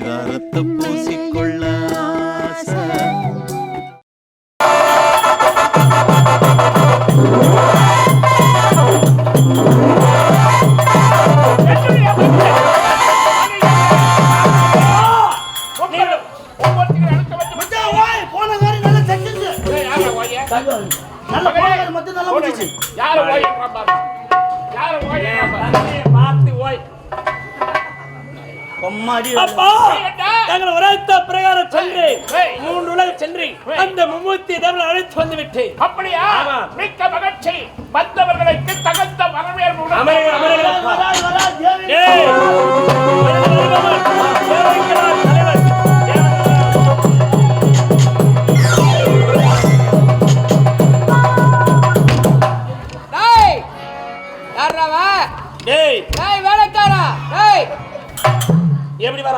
பரிதாரத்தை பூசிக்கொள்ள நல்ல மச்சான், நல்லா முடிச்சு நல்ல போன காரி மட்டும் அப்பா! தங்கள் உரைத்த பிரகாரம் சென்று மூன்று உலக சென்று அந்த மும்மூர்த்தி தேவனை அழைத்து வந்து விட்டேன். அப்படியா. மிக்க மகிழ்ச்சி. வந்தவர்களுக்கு தகுந்த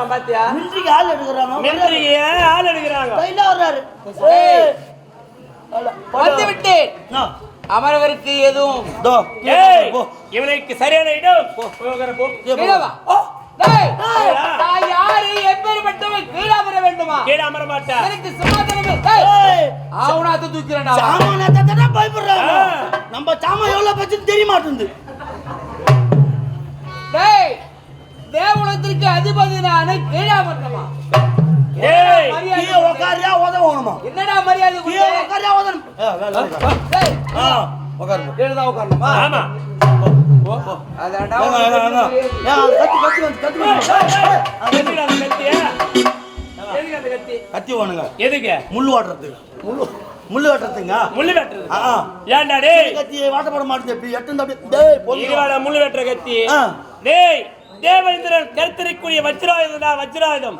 எப்படி வரான் பாத்தியா? மிலிட்டரிக்கு ஆள் எடுக்கறாங்க. மிலிட்டரிக்கு ஆள் எடுக்கிறாங்க? கையில வர்றாரு. ஏய். ஏய். அல்ல, வந்து விட்டேன் ஆ, அமரவருக்கு எதுவும். இவனுக்கு சரியான இடம். யாரு எப்பேற்பட்டவன் கீழே வர வேண்டுமா? கீழே அமர மாட்டா. எனக்கு சமாதானமே டேய் ஏய். ஆவுனாத்து தூக்கிறேன்டா சாமான் எத்தனை பயப்படுறாங்க. ஆ. நம்ம சாமான் எவ்வளவு பச்சுன்னு தெரிய மாட்டேங்குது. வேலை. டேய் ஆ, உக்காருங்க. கீழே தான் உட்காரணுமா ஆமா. கத்தி வேணுங்க. எதுக்கு? முள்ளு வாட்டுறதுக்கு. முள்ளு? முள்ளு வெட்டுறதுங்க முள்ளு வெட்டுறது. ஏன்டா டேய்? கத்தி வாட்டப்பட இப்படி எட்டு முள்ளு வெட்டுற கத்தி. ஆ. டேய் தேவேந்திரன் கருத்திருக்கூடிய வஜ்ராயுதம்டா வஜ்ராயுதம்.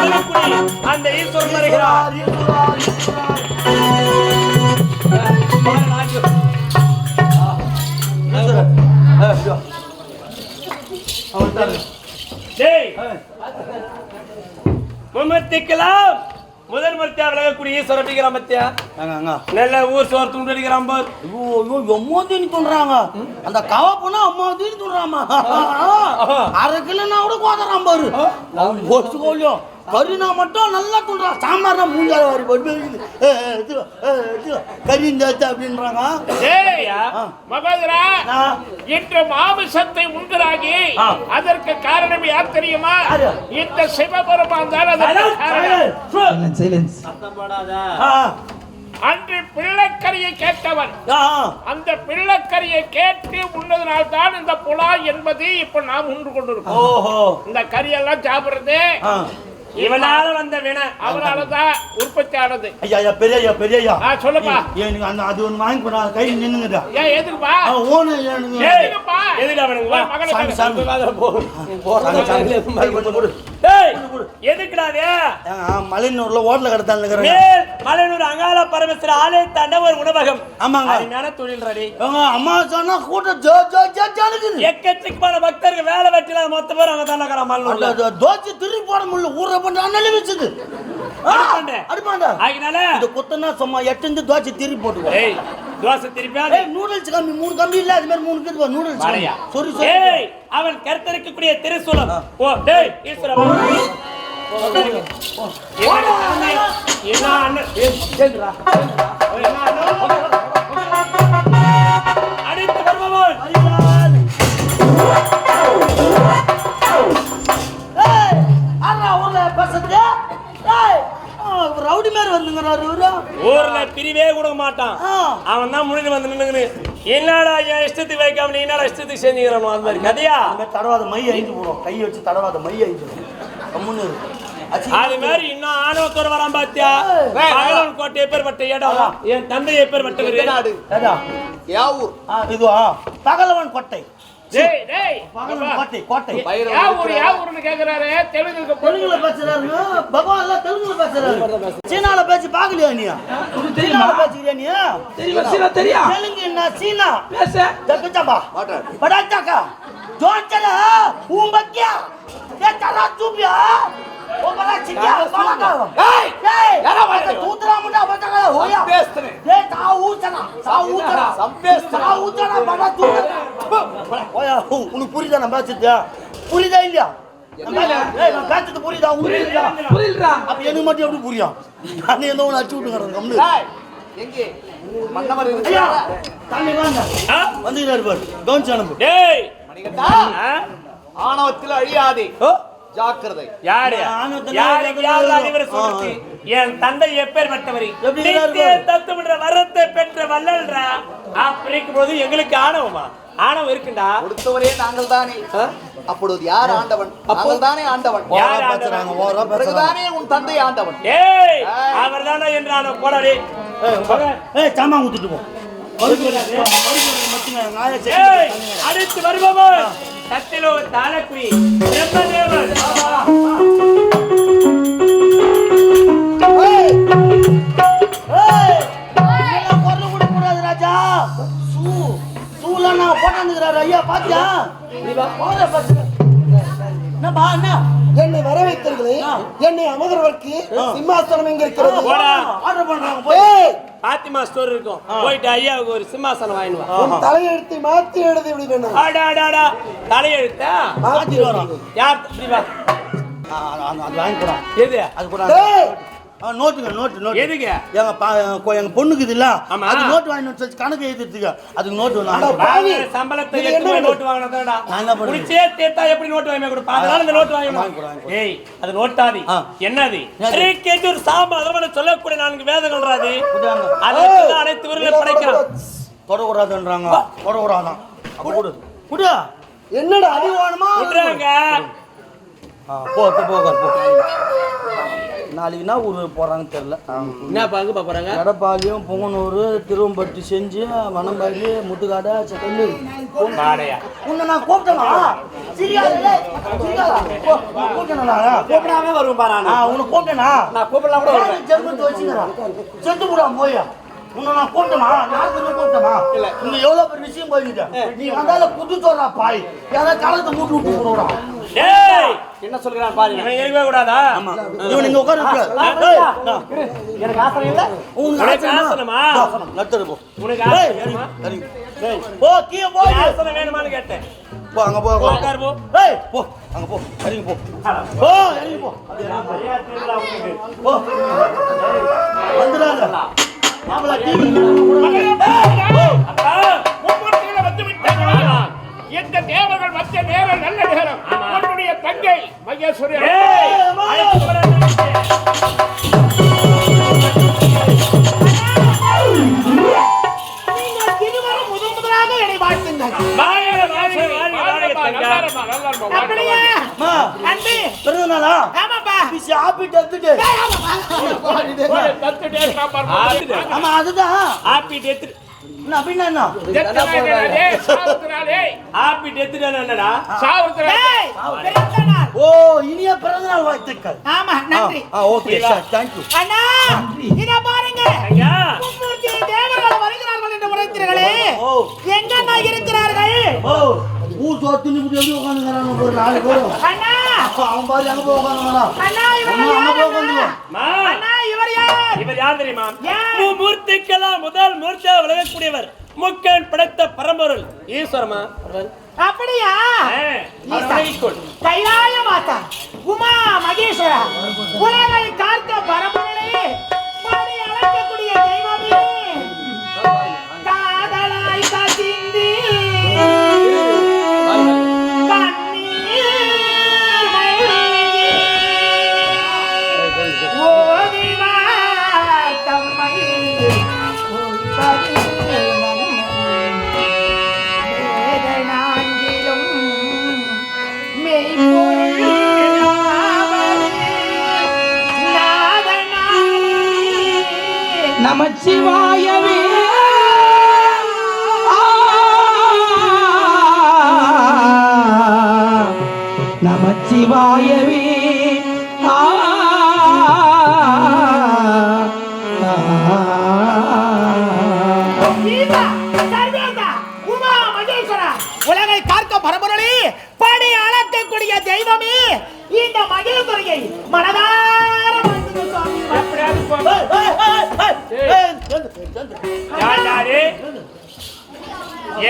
வெல்லக்கூடிய அந்த ஈஸ்வரன் வருகிறார். ஈஸ்வரா, தான். முதல் மூர்த்தியா விலகக்கூடிய அப்படிங்கிறான் மத்தியா. நல்ல ஊர் சோறு துண்டு அடிக்கிறான் பார் ஐயோ, ஐயோ, எம்மாதின்னு சொல்றாங்க அந்த கவ போனா அம்மாதின்னு சொல்றாமா அரை கிலோனா கூட கோதறான் பாரு. ஒரு கோழியும் கறினா மட்டும் நல்லா துண்றான் சாம்பார்னா மூஞ்சால வாரி போட்டு கறி இது அப்படின்றாங்க. மகோதரா. இன்று மாமிசத்தை ஆ. அதற்கு காரணம் யார் தெரியுமா? இந்த சிவபெருமான் தான் அதற்கு அன்று பிள்ளைக்கரியை கேட்டவன். அந்த பிள்ளைக்கரியை கேட்டு உண்ணதுனால் தான் இந்த புலா என்பது இப்ப நாம் உண்டு கொண்டிருக்கோம். ஓஹோ. இந்த கறியெல்லாம் சாப்பிடுறது. இவனால வந்த வினை அவனால தான் உற்பத்தி ஆனது ஐயா ஐயா பெரிய ஐயா பெரிய ஐயா ஆ, சொல்லுப்பா. எனக்கு அந்த அது ஒன்று வாங்கி போடா கையில் நின்னுங்கடா ஏன் எதுக்குப்பா ஓனு எனக்கு எதுக்குப்பா? எதுக்கு அவனுக்கு சாமி, சாமி. போறாங்க, சாமி, சாமி. கொஞ்சம் கொடு. டேய், எதுக்குடா அது? ஏங்க, மலையனூர்ல ஹோட்டல மேல் மலையனூர் அங்காள பரமேஸ்வர ஆலயத்தாண்ட ஒரு உணவகம் ஆமாங்க. அருமையான தொழில் ரடி அம்மா சொன்னா கூட்டம் ஜோ ஜோ ஜோ ஜோனுக்குது எக்கச்சக்கமான பக்தர்கள் வேலை வெட்டில மொத்த பேர் அங்க தானே தோச்சு திருப்பி போட முடியல ஊற பண்ண அண்ணலி வச்சுது அடுப்பாண்ட. அதனால இந்த குத்தனா சும்மா எட்டு தோச்சு திருப்பி போட்டுக்கோ தோசை திருப்பியா? ஏய் நூடுல்ஸ் கம்மி மூணு கம்பி இல்ல அது மாதிரி மூணு இருக்குது நூடுல்ஸ் வாடையா. sorry sorry. ஏய் அவன் கருத்தரிக்கக்கூடிய திருசூலம். ஓ டேய் ஈஸ்வரா என்ன அண்ணன்? என்ன அண்ணன்? ரவுடி மாதிரி வந்துங்கிறாரு பிரிவே கொடுக்க மாட்டான். அவன் தான் முன்னாடி வந்து நின்னுங்கன்னு என்னடா என் இஷ்டத்துக்கு வைக்காம நீ என்னடா இஷ்டத்துக்கு செஞ்சுக்கிறானோ? அது மாதிரி கதையா? அந்த மாதிரி தடவாத மை அழிஞ்சு போடும். கை வச்சு தடவாத மை அழிஞ்சு போடும். கம்முன்னு. அது மாதிரி இன்னும் ஆணவத்தோட வரான் பாத்தியா? பகலவன் கோட்டை எப்பேற்பட்ட இடம்? என் தந்தை எப்பேற்பட்டவர்? ஏடா? ஆ, இதுவா? பகலவன் கோட்டை. தெலுங்குல பேசுறாரு பேசுறாரு. சீனால பேசி பாக்கலையா நீ? சீனால பேசுறியா நீ? தெரியும்? சீனா தெலுங்கு என்ன சீனா? பேச. தக்கச்சம்பா உம்பக்கியா ஏ தூப்பியா? உனக்கு புரியுதா நான் பேசுறது புரியுதா இல்லையா பேசுறது- புரியுதா புரியுதா புரியலடா அப்ப எனக்கு மட்டும் எப்படி புரியும் நான் எந்த ஒன்று அடிச்சு விட்டுக்கிறேன் கம்மி எங்கே மன்னவர் ஐயா தண்ணி வாங்க? வந்துக்கிறாரு பாரு கவனிச்சு அனுப்பு டேய் மணிகண்டா? ஆணவத்தில் அழியாதே ஜாக்கிரதை. யாரு? யாருக்கு யாரு? இவர் சொல்றது? என் தந்தை எப்பேற்பட்டவர்? தத்துவன்ற வரத்தை பெற்ற வள்ளல்ரா? அப்படி இருக்கும்போது எங்களுக்கு ஆணவமா? ஆணவம் இருக்குண்டா. கொடுத்தவரே நாங்கள் தானே அப்பொழுது யார் ஆண்டவன்? நாங்கள் தானே ஆண்டவன். யார் ஆண்டவன்? பிறகுதானே உன் தந்தை ஆண்டவன். ஏய் அவர் தானே என்று ஆணவம் போடாடி ஏய் சாமான் ஊத்திட்டு போ. அடுத்து வருபவர் போற பஸ் என்னப்பா என்ன என்னை வரவேற்றீர்களே என்னை அமர்வதற்கு சிம்மாசனம் எங்க இருக்கிறது. ஆர்டர் பண்றாங்க போய். பாத்திமா ஸ்டோர் இருக்கும். போயிட்டு ஐயாவுக்கு ஒரு சிம்மாசனம் வாங்கிட்டு வா. உன் தலையெழுத்தை மாத்தி எழுதி விட வேண்டும் ஆடா ஆடா ஆடா. தலையெழுத்தா? மாத்திட்டு வரோம். யார் இப்படி அது அது வாங்கி போடா எது? அது கூட நோட்டுங்க நோட்டு நோட்டு எதுக்கு எங்க பா எங்க பொண்ணுக்கு இது இல்ல. ஆமா. அது நோட்டு வாங்கி சொல்லி கணக்கு எழுதிட்டுங்க அதுக்கு நோட்டு. வாங்குற சம்பளத்தை ரூபாய் நோட்டு வாங்கினதாடா? குடிச்சே தேத்தா எப்படி நோட்டு வாங்கி கொடுப்பா? அதனால இந்த நோட்டு வாங்கி வாங்கி வாங்கி. ஏய் அது நோட்டாதி. என்னது? என்னது? ஸ்ரீகேஜூர் சாம அதவன சொல்லக்கூடிய நான்கு குடுறாங்க. அதற்கு அனைத்து உருளை படைக்கிறான். தொடக்கூடாதுன்றாங்க. தொடக்கூடாதான். கொடு. குடு. என்னடா? அடி வேணுமா? போ போ போ. உட்காரு, போ நாளைக்கு என்ன ஊர் போறாங்கன்னு தெரியல. என்ன பாங்க பாக்குறாங்க எடப்பாளையம் பொங்கனூர் திருவம்பட்டி செஞ்சு வனம்பாடி முட்டுக்காடை செக்கல்லு வாடையா. உன்னை நான் கூப்பிட்டனா? கூப்பிடாம பாரு ஆ உன்னை கூப்பிட்டனா? நான் கூப்பிடலாம் கூட வருவேன். ஜென்மத்து வச்சுக்கிறேன். செத்து போடா போய்? உன்னை நான் கூப்பிட்டனா? நான் கொஞ்சம் கூப்பிட்டனா இல்ல. இங்க எவ்வளவு பெரிய விஷயம் போயிட்டு நீ வந்தால புது சொல்றா பாய். ஏதாவது களத்தை மூட்டு விட்டு போடுறா டேய் என்ன சொல்கிறான் பாருங்க இவன் இருக்கவே கூடாதா ஆமா இவன் இங்க உட்கார எனக்கு ஆசை இல்ல உனக்கு ஆசனமா? நடுத்தரு போ உனக்கு ஏய், ஆசனம் வேணுமா? இறங்கி. ஏய், போ கீழே போ ஆசனம் வேணுமான்னு கேட்டேன் போ அங்க போ போ, உட்காரு போ. ஏய் போ அங்க போ இறங்கி போ போ இறங்கி போ போ வந்துடாத மாப்பிள டிவி அப்பா மும்மூர்த்திகளை வந்து விட்டார்களா? இந்த தேவர்கள் மத்திய நேரம் நல்ல நேரம். உன்னுடைய தங்கை மகேஸ்வரி அதுதான் ஆப்பிட்டு எடுத்து என்ன அப்படின்னா என்னடா. ஓ இனிய பிறந்த நாள் வாழ்த்துக்கள். ஆமா நன்றி. ஆ ஓகே சார் தேங்க்யூ அண்ணா இத பாருங்க. ஐயா. மும்மூர்த்தி தேவர்கள் வருகிறார்கள் என்று உரைத்தீர்களே. ஓ எங்கண்ணா இருக்கிறார்கள்? ஓ ஊர் சோத்து நிமிடம் எப்படி உட்காந்துக்கிறாங்க ஒரு நாலு பேரும். அண்ணா அவன் பாரு அங்க போய் உட்காந்துக்கிறான் அண்ணா இவர் அம்மா, அங்க யார்? போய் அண்ணா? உட்காந்துக்கோ மா அண்ணா இவர் யார்? இவர் யார் தெரியுமா? யார்? மூர்த்திக்கெல்லாம் முதல் மூர்த்தியா விளங்கக்கூடியவர் முக்கன் படைத்த பரம்பொருள் ஈஸ்வரமா அப்படியா? கைலாய மாதா உமா மகேஸ்வரா. உலகை காத்த பரம்பொருளே. மனதார வாழ்த்துங்கள் சுவாமி. எப்படியாவது போ. ஏய், ஏய், ஏய், ஏய், சேர்ந்து, சேர்ந்து. யாரு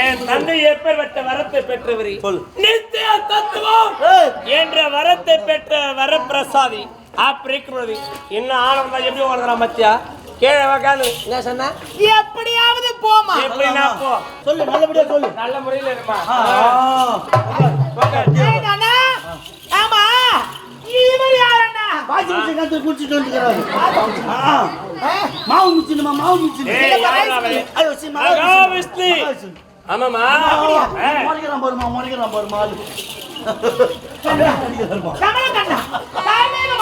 என் தந்தை எப்பேற்பட்ட வரத்தை பெற்றவரி? சொல்லு. நித்திய தத்துவம் ஏய், என்ற வரத்தை பெற்ற வரப்பிரசாதி அப்படிக்கிறது இன்னும் ஆனந்தம் எப்படி ஓடுறான் மத்தியா? கீழே உக்காந்து. என்ன சொன்ன? எப்படியாவது போமா எப்படி நான் போ. சொல்லு நல்லபடியா சொல்லு. நல்ல முறையில் இருப்பா ஆ, ஆ. ஏய், அண்ணா ஆமா. இவர் யார்? பாய்ச்சி மிச்சம் கத்து குடிச்சிட்டு வந்துக்கிறாரு. மாவு மிச்சினுமா? மாவு மிச்சினு? ஐயோ சி மகாவிஷ்ணு. ஆமாமா. முறைக்கிறான் பாருமா முறைக்கிறான் பாருமா ஆளு. கமலக்கண்ணா கார்மேக